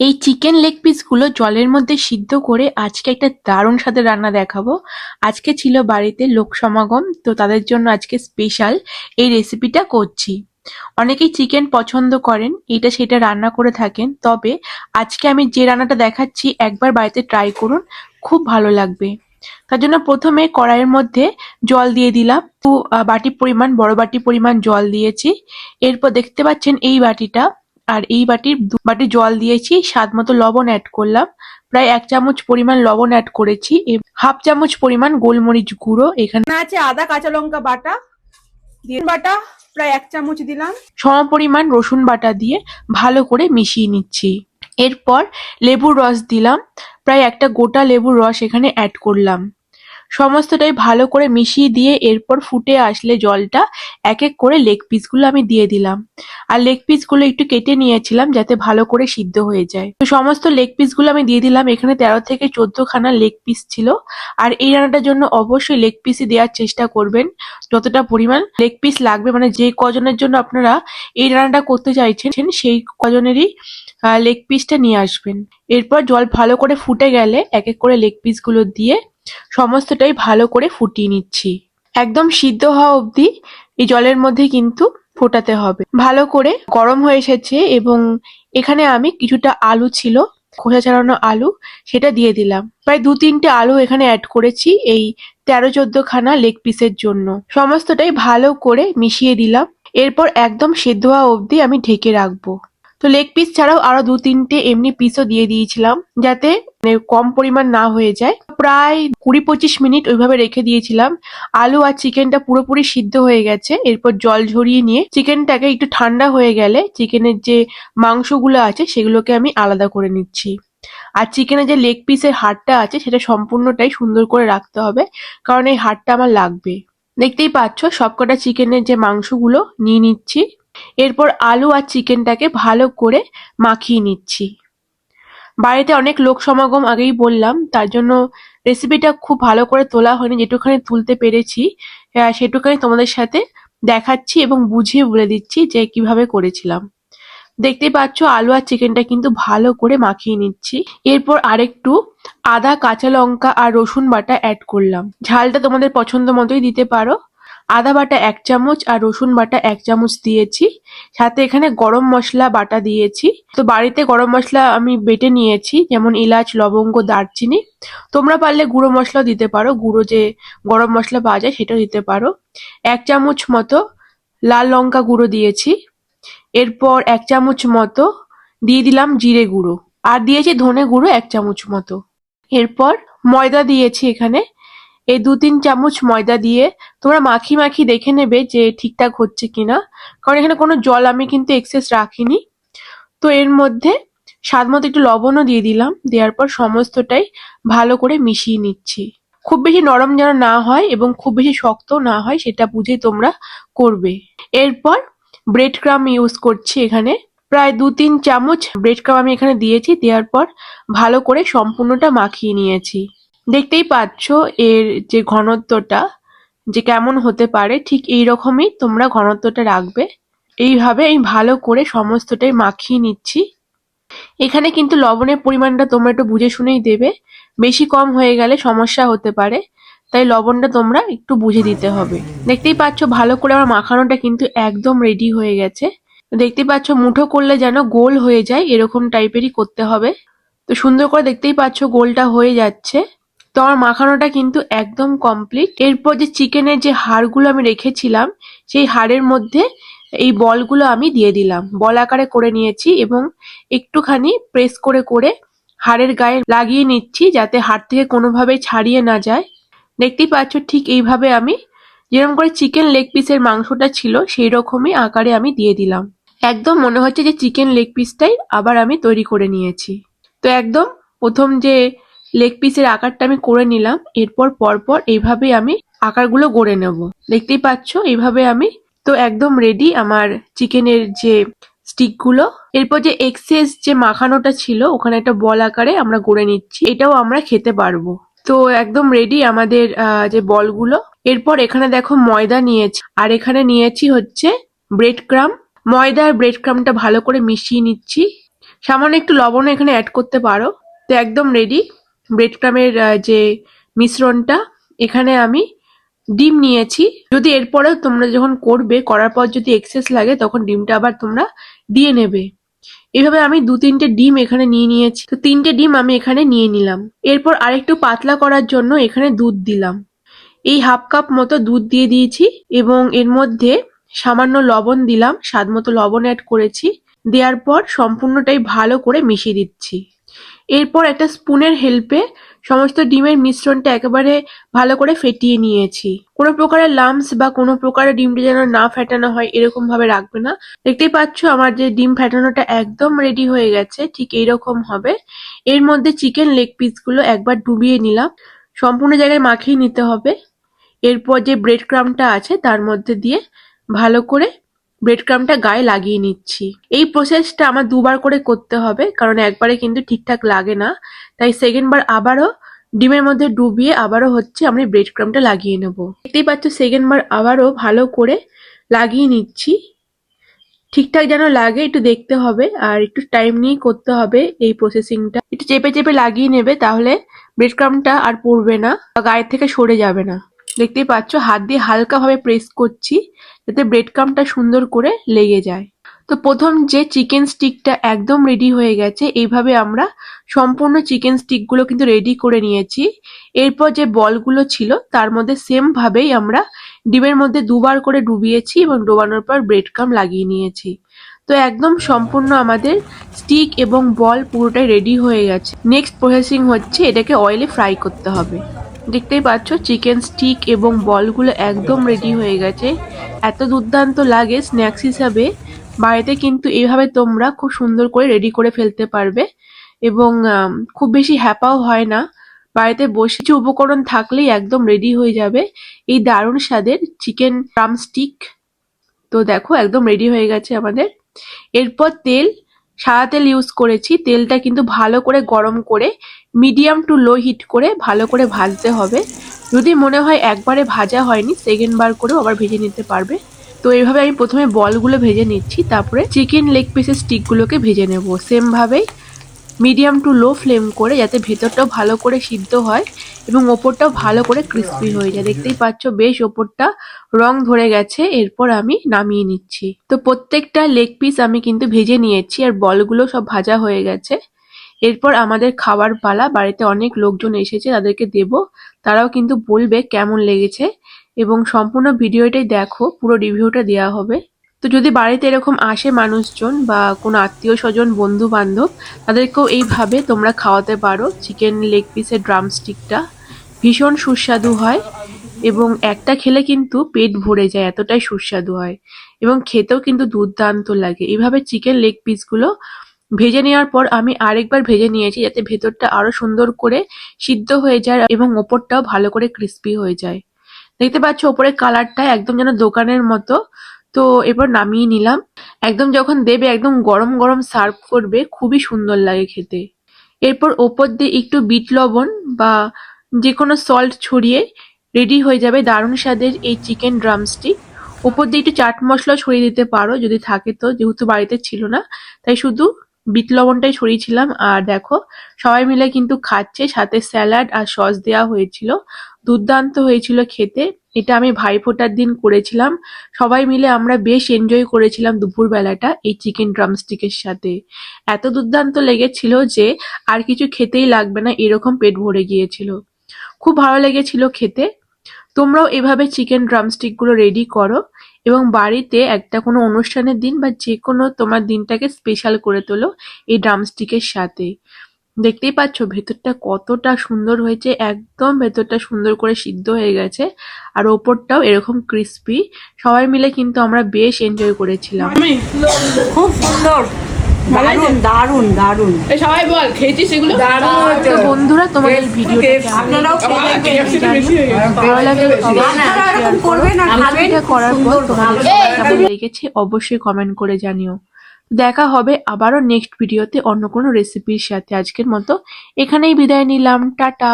এই chicken leg পিসগুলো জলের মধ্যে সিদ্ধ করে আজকে একটা দারুণ স্বাদের রান্না দেখাবো। আজকে ছিল বাড়িতে লোক সমাগম, তো তাদের জন্য আজকে স্পেশাল এই রেসিপিটা করছি। অনেকেই চিকেন পছন্দ করেন, এটা সেটা রান্না করে থাকেন, তবে আজকে আমি যে রান্নাটা দেখাচ্ছি একবার বাড়িতে ট্রাই করুন, খুব ভালো লাগবে। তার জন্য প্রথমে কড়াইয়ের মধ্যে জল দিয়ে দিলাম। বাটি পরিমাণ, বড় বাটি পরিমাণ জল দিয়েছি। এরপর দেখতে পাচ্ছেন এই বাটিটা আর এই বাটির দু বাটি জল দিয়েছি স্বাদ মতো লবণ অ্যাড করলাম। প্রায় এক চামচ পরিমাণ লবণ অ্যাড করেছি হাফ চামচ পরিমাণ গোলমরিচ গুঁড়ো এখানে আছে আদা কাঁচা লঙ্কা বাটা দিয়ে বাটা প্রায় এক চামচ দিলাম। সম পরিমাণ রসুন বাটা দিয়ে ভালো করে মিশিয়ে নিচ্ছি। এরপর লেবুর রস দিলাম প্রায় একটা গোটা লেবুর রস এখানে অ্যাড করলাম। সমস্তটাই ভালো করে মিশিয়ে দিয়ে এরপর ফুটে আসলে জলটা এক এক করে লেগ পিসগুলো আমি দিয়ে দিলাম। আর লেগ পিসগুলো একটু কেটে নিয়েছিলাম যাতে ভালো করে সিদ্ধ হয়ে যায়। তো সমস্ত লেগ পিসগুলো আমি দিয়ে দিলাম, এখানে তেরো থেকে চোদ্দ খানা লেগ পিস ছিল। আর এই রান্নাটার জন্য অবশ্যই লেগ পিসই দেওয়ার চেষ্টা করবেন, যতটা পরিমাণ লেগ পিস লাগবে। মানে যে কজনের জন্য আপনারা এই রান্নাটা করতে চাইছেন, সেই কজনেরই লেগ পিসটা নিয়ে আসবেন। এরপর জল ভালো করে ফুটে গেলে এক এক করে লেগ পিসগুলো দিয়ে সমস্তটাই ভালো করে ফুটিয়ে নিচ্ছি। একদম সিদ্ধ হওয়া অবধি এই জলের মধ্যে কিন্তু ফোটাতে হবে। ভালো করে গরম হয়ে এসেছে এবং এখানে আমি কিছুটা আলু ছিল, খোসা ছাড়ানো আলু, সেটা দিয়ে দিলাম। প্রায় দু তিনটে আলু এখানে অ্যাড করেছি এই তেরো চোদ্দ খানা লেগ পিসের জন্য। সমস্তটাই ভালো করে মিশিয়ে দিলাম। এরপর একদম সেদ্ধ হওয়া অবধি আমি ঢেকে রাখব। তো লেগ পিস ছাড়াও আরও দু তিনটে এমনি পিসও দিয়ে দিয়েছিলাম, যাতে মানে কম পরিমাণ না হয়ে যায়। প্রায় কুড়ি পঁচিশ মিনিট ওইভাবে রেখে দিয়েছিলাম। আলু আর চিকেনটা পুরোপুরি সিদ্ধ হয়ে গেছে। এরপর জল ঝরিয়ে নিয়ে চিকেনটাকে একটু ঠান্ডা হয়ে গেলে চিকেনের যে মাংসগুলো আছে সেগুলোকে আমি আলাদা করে নিচ্ছি। আর চিকেনের যে লেগ পিসের হাড়টা আছে সেটা সম্পূর্ণটাই সুন্দর করে রাখতে হবে, কারণ এই হাড়টা আমার লাগবে। দেখতেই পাচ্ছ, সবকটা চিকেনের যে মাংসগুলো নিয়ে নিচ্ছি। এরপর আলু আর চিকেনটাকে ভালো করে মাখিয়ে নিচ্ছি। বাড়িতে অনেক লোক সমাগম আগেই বললাম, তার জন্য রেসিপিটা খুব ভালো করে তোলা হয়নি, যেটুখানি তুলতে পেরেছি সেটুখানি তোমাদের সাথে দেখাচ্ছি এবং বুঝিয়ে বলে দিচ্ছি যে কীভাবে করেছিলাম। দেখতে পাচ্ছ, আলু আর চিকেনটা কিন্তু ভালো করে মাখিয়ে নিচ্ছি। এরপর আরেকটু আদা, কাঁচা লঙ্কা আর রসুন বাটা অ্যাড করলাম। ঝালটা তোমাদের পছন্দ মতোই দিতে পারো। আদা বাটা এক চামচ আর রসুন বাটা এক চামচ দিয়েছি। সাথে এখানে গরম মশলা বাটা দিয়েছি। তো বাড়িতে গরম মশলা আমি বেটে নিয়েছি, যেমন এলাচ লবঙ্গ, দারচিনি। তোমরা পারলে গুঁড়ো মশলাও দিতে পারো। গুঁড়ো যে গরম মশলা পাওয়া যায় সেটাও দিতে পারো। এক চামচ মতো লাল লঙ্কা গুঁড়ো দিয়েছি। এরপর এক চামচ মতো দিয়ে দিলাম জিরে গুঁড়ো। আর দিয়েছি ধনে গুঁড়ো এক চামচ মতো। এরপর ময়দা দিয়েছি এখানে। এই দু তিন চামচ ময়দা দিয়ে তোমরা মাখি মাখি দেখে নেবে যে ঠিকঠাক হচ্ছে কিনা। কারণ এখানে কোনো জল আমি কিন্তু এক্সেস রাখিনি। তো এর মধ্যে স্বাদ মতো একটু লবণও দিয়ে দিলাম। দেওয়ার পর সমস্তটাই ভালো করে মিশিয়ে নিচ্ছি। খুব বেশি নরম যেন না হয় এবং খুব বেশি শক্ত না হয় সেটা বুঝে তোমরা করবে। এরপর ব্রেড ক্রাম ইউজ করছি এখানে। প্রায় দু তিন চামচ ব্রেড ক্রাম আমি এখানে দিয়েছি। দেওয়ার পর ভালো করে সম্পূর্ণটা মাখিয়ে নিয়েছি। দেখতেই পাচ্ছ এর যে ঘনত্বটা, যে কেমন হতে পারে, ঠিক এই রকমই তোমরা ঘনত্বটা রাখবে। এইভাবে আমি ভালো করে সমস্তটাই মাখিয়ে নিচ্ছি। এখানে কিন্তু লবণের পরিমাণটা তোমরা একটু বুঝে শুনেই দেবে। বেশি কম হয়ে গেলে সমস্যা হতে পারে, তাই লবণটা তোমরা একটু বুঝে দিতে হবে। দেখতেই পাচ্ছ ভালো করে আমার মাখানোটা কিন্তু একদম রেডি হয়ে গেছে। দেখতেই পাচ্ছ মুঠো করলে যেন গোল হয়ে যায়, এরকম টাইপেরই করতে হবে। তো সুন্দর করে দেখতেই পাচ্ছ গোলটা হয়ে যাচ্ছে। তো আমার মাখানোটা কিন্তু একদম কমপ্লিট এরপর যে চিকেনের যে হাড়গুলো আমি রেখেছিলাম, সেই হাড়ের মধ্যে এই বলগুলো আমি দিয়ে দিলাম। বল আকারে করে নিয়েছি এবং একটুখানি প্রেস করে করে হাড়ের গায়ে লাগিয়ে নিচ্ছি যাতে হাড় থেকে কোনোভাবেই ছাড়িয়ে না যায়। দেখতেই পাচ্ছ ঠিক এইভাবে আমি যেরকম করে চিকেন লেগ পিসের মাংসটা ছিল সেই রকমই আকারে আমি দিয়ে দিলাম। একদম মনে হচ্ছে যে চিকেন লেগ পিসটাই আবার আমি তৈরি করে নিয়েছি। তো একদম প্রথম যে লেগ পিসের আকারটা আমি করে নিলাম, এরপর পরপর এইভাবে আমি আকারগুলো গড়ে নেব। দেখতেই পাচ্ছ, এইভাবে আমি তো একদম রেডি আমার চিকেনের যে স্টিকগুলো এরপর যে এক্সেস যে মাখানোটা ছিল, ওখানে একটা বল আকারে আমরা গড়ে নিচ্ছি, এটাও আমরা খেতে পারব। তো একদম রেডি আমাদের যে বলগুলো। এরপর এখানে দেখো ময়দা নিয়েছি, আর এখানে নিয়েছি হচ্ছে ব্রেড ক্রাম ময়দা আর ব্রেড ক্রামটা ভালো করে মিশিয়ে নিচ্ছি। সামান্য একটু লবণ এখানে অ্যাড করতে পারো। তো একদম রেডি ব্রেড ক্রামের যে মিশ্রণটা, এখানে আমি ডিম নিয়েছি। যদি এরপরেও তোমরা যখন করবে, করার পর যদি এক্সেস লাগে, তখন ডিমটা আবার তোমরা দিয়ে নেবে। এভাবে আমি দু তিনটে ডিম এখানে নিয়ে নিয়েছি। তো তিনটে ডিম আমি এখানে নিয়ে নিলাম। এরপর আরেকটু পাতলা করার জন্য এখানে দুধ দিলাম। এই হাফ কাপ মতো দুধ দিয়ে দিয়েছি এবং এর মধ্যে সামান্য লবণ দিলাম। স্বাদ মতো লবণ অ্যাড করেছি। দেওয়ার পর সম্পূর্ণটাই ভালো করে মিশিয়ে দিচ্ছি। এরপর একটা স্পুনের হেল্পে সমস্ত ডিমের মিশ্রণটা একেবারে ভালো করে ফেটিয়ে নিয়েছি। কোনো প্রকারের লামস বা কোনো প্রকারের ডিমটা যেন না ফেটানো হয় এরকম ভাবে রাখবে না। দেখতেই পাচ্ছ আমার যে ডিম ফেটানোটা একদম রেডি হয়ে গেছে, ঠিক এইরকম হবে। এর মধ্যে চিকেন লেগ পিসগুলো একবার ডুবিয়ে নিলাম। সম্পূর্ণ জায়গায় মাখিয়ে নিতে হবে। এরপর যে ব্রেড ক্রামটা আছে তার মধ্যে দিয়ে ভালো করে ব্রেড ক্রামটা গায়ে লাগিয়ে নিচ্ছি। এই প্রসেসটা আমার দুবার করে করতে হবে, কারণ একবারে কিন্তু ঠিকঠাক লাগে না। তাই সেকেন্ড বার আবারও ডিমের মধ্যে ডুবিয়ে আবারও হচ্ছে আমি ব্রেড ক্রামটা লাগিয়ে নেব। দেখতেই পাচ্ছ সেকেন্ড বার আবারও ভালো করে লাগিয়ে নিচ্ছি। ঠিকঠাক যেন লাগে, একটু দেখতে হবে আর একটু টাইম নিয়ে করতে হবে এই প্রসেসিংটা একটু চেপে চেপে লাগিয়ে নেবে, তাহলে ব্রেড ক্রামটা আর পড়বে না, বা গায়ের থেকে সরে যাবে না। দেখতেই পাচ্ছ হাত দিয়ে হালকাভাবে প্রেস করছি। যাতে ব্রেড ক্রামটা সুন্দর করে লেগে যায়। তো প্রথম যে চিকেন স্টিকটা একদম রেডি হয়ে গেছে, এইভাবে আমরা সম্পূর্ণ চিকেন স্টিকগুলো কিন্তু রেডি করে নিয়েছি। এরপর যে বলগুলো ছিল, তার মধ্যে সেম ভাবেই আমরা ডিমের মধ্যে দুবার করে ডুবিয়েছি এবং ডোবানোর পর ব্রেড ক্রাম লাগিয়ে নিয়েছি। তো একদম সম্পূর্ণ আমাদের স্টিক এবং বল পুরোটাই রেডি হয়ে গেছে। নেক্সট প্রসেসিং হচ্ছে এটাকে অয়েলে ফ্রাই করতে হবে। দেখতেই পাচ্ছ চিকেন স্টিক এবং বলগুলো একদম রেডি হয়ে গেছে। এত দুর্দান্ত লাগে স্ন্যাক্স হিসাবে। বাড়িতে কিন্তু এইভাবে তোমরা খুব সুন্দর করে রেডি করে ফেলতে পারবে এবং খুব বেশি হ্যাপাও হয় না। বাড়িতে বসে কিছু উপকরণ থাকলেই একদম রেডি হয়ে যাবে। এই দারুণ স্বাদের চিকেন ড্রামস্টিক তো দেখো, একদম রেডি হয়ে গেছে আমাদের। এরপর তেল, সাদা তেল ইউজ করেছি। তেলটা কিন্তু ভালো করে গরম করে মিডিয়াম টু লো হিট করে ভালো করে ভাজতে হবে। যদি মনে হয় একবারে ভাজা হয়নি সেকেন্ড বার করেও আবার ভেজে নিতে পারবে। তো এইভাবে আমি প্রথমে বলগুলো ভেজে নিচ্ছি, তারপরে চিকেন লেগ পিসের স্টিকগুলোকে ভেজে নেব। সেম ভাবেই মিডিয়াম টু লো ফ্লেম করে যাতে ভেতরটাও ভালো করে সিদ্ধ হয় এবং ওপরটাও ভালো করে ক্রিস্পি হয়ে যায়। দেখতেই পাচ্ছ বেশ ওপরটা রং ধরে গেছে, এরপর আমি নামিয়ে নিচ্ছি। তো প্রত্যেকটা লেগ পিস আমি কিন্তু ভেজে নিয়েছি, আর বলগুলো সব ভাজা হয়ে গেছে। এরপর আমাদের খাবার পালা, বাড়িতে অনেক লোকজন এসেছে, তাদেরকে দেব। তারাও কিন্তু বলবে কেমন লেগেছে। এবং সম্পূর্ণ ভিডিওটাই দেখো, পুরো রিভিউটা দেওয়া হবে। তো যদি বাড়িতে এরকম আসে মানুষজন বা কোনো আত্মীয় স্বজন বন্ধু বান্ধব তাদেরকেও এইভাবে তোমরা খাওয়াতে পারো। চিকেন লেগ পিসের ড্রামস্টিকটা ভীষণ সুস্বাদু হয়। এবং একটা খেলে কিন্তু পেট ভরে যায়, এতটাই সুস্বাদু হয়। এবং খেতেও কিন্তু দুর্দান্ত লাগে। এইভাবে চিকেন লেগ পিসগুলো ভেজে নেওয়ার পর আমি আরেকবার ভেজে নিয়েছি যাতে ভেতরটা আরও সুন্দর করে সিদ্ধ হয়ে যায় এবং ওপরটাও ভালো করে ক্রিস্পি হয়ে যায়। দেখতে পাচ্ছ ওপরের কালারটা একদম যেন দোকানের মতো। তো এরপর নামিয়ে নিলাম। একদম যখন দেবে একদম গরম গরম সার্ভ করবে, খুবই সুন্দর লাগে খেতে। এরপর ওপর দিয়ে একটু বিট লবণ বা যে কোনো সল্ট ছড়িয়ে রেডি হয়ে যাবে দারুণ স্বাদের এই চিকেন ড্রামস্টিক ওপর দিয়ে একটু চাট মশলা ছড়িয়ে দিতে পারো, যদি থাকে তো, যেহেতু বাড়িতে ছিল না, তাই শুধু বিট লবণটাই ছড়িয়েছিলাম। আর দেখো, সবাই মিলে কিন্তু খাচ্ছে, সাথে স্যালাড আর সস দেওয়া হয়েছিল। দুর্দান্ত হয়েছিল খেতে। এটা আমি ভাইফোঁটার দিন করেছিলাম। সবাই মিলে আমরা বেশ এনজয় করেছিলাম দুপুরবেলাটা এই চিকেন ড্রামস্টিকের সাথে। এত দুর্দান্ত লেগেছিল যে আর কিছু খেতেই লাগবে না, এরকম পেট ভরে গিয়েছিল। খুব ভালো লেগেছিল খেতে। তোমরাও এভাবে চিকেন ড্রামস্টিকগুলো রেডি করো। এবং বাড়িতে একটা কোনো অনুষ্ঠানের দিন বা যে কোনো তোমার দিনটাকে স্পেশাল করে তোলো এই ড্রামস্টিকের সাথে। দেখতেই পাচ্ছ ভেতরটা কতটা সুন্দর হয়েছে, একদম ভেতরটা সুন্দর করে সিদ্ধ হয়ে গেছে আর ওপরটাও এরকম ক্রিস্পি সবাই মিলে কিন্তু আমরা বেশ এনজয় করেছিলাম। খুব সুন্দর। হয়েছে? দারুণ দারুণ। সবাই বল খেয়েছিস দারুণ। হয়েছে। তো বন্ধুরা তোমাদের ভিডিওটা আপনারাও। ভালো লাগলে করবেন আর করার পর তোমাদের কেমন লেগেছে অবশ্যই কমেন্ট করে জানিও। দেখা হবে আবারও নেক্সট ভিডিওতে অন্য কোনো রেসিপির সাথে। আজকের মতো এখানেই বিদায় নিলাম। টাটা।